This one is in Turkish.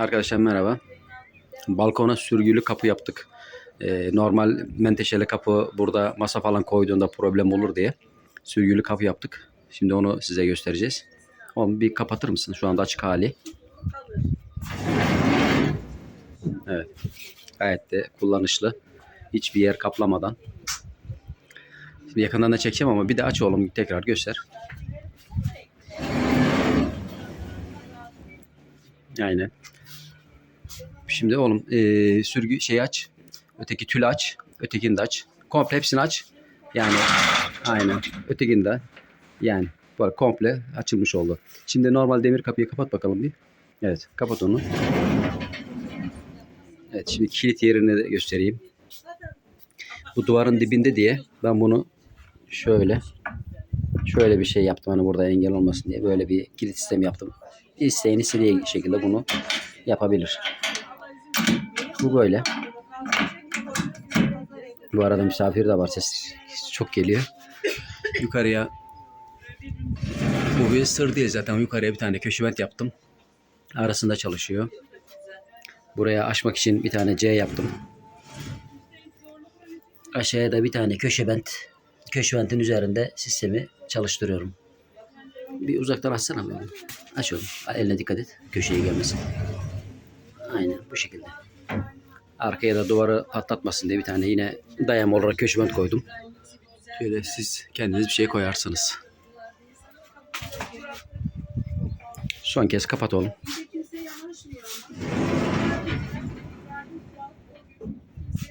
Arkadaşlar merhaba. Balkona sürgülü kapı yaptık. Ee, normal menteşeli kapı burada masa falan koyduğunda problem olur diye sürgülü kapı yaptık. Şimdi onu size göstereceğiz. Onu bir kapatır mısın? Şu anda açık hali. Evet. Gayet de kullanışlı. Hiçbir yer kaplamadan. Şimdi yakından da çekeceğim ama bir de aç oğlum tekrar göster. Aynen. Şimdi oğlum eee sürgü şey aç. Öteki tül aç. Ötekini de aç. Komple hepsini aç. Yani aynen. Ötekini de yani böyle komple açılmış oldu. Şimdi normal demir kapıyı kapat bakalım bir. Evet kapat onu. Evet şimdi kilit yerini de göstereyim. Bu duvarın dibinde diye ben bunu şöyle şöyle bir şey yaptım hani burada engel olmasın diye böyle bir kilit sistemi yaptım. İsteyen istediği şekilde bunu yapabilir. Bu böyle. Bu arada misafir de var. Ses çok geliyor. Yukarıya bu bir sır değil zaten. Yukarıya bir tane köşevent yaptım. Arasında çalışıyor. Buraya açmak için bir tane C yaptım. Aşağıya da bir tane köşevent. Köşeventin üzerinde sistemi çalıştırıyorum. Bir uzaktan açsana böyle. Aç oğlum. Eline dikkat et. Köşeye gelmesin. Aynen bu şekilde. Arkaya da duvarı patlatmasın diye bir tane yine dayam olarak köşement koydum. Şöyle siz kendiniz bir şey koyarsınız. Son kez kapat oğlum.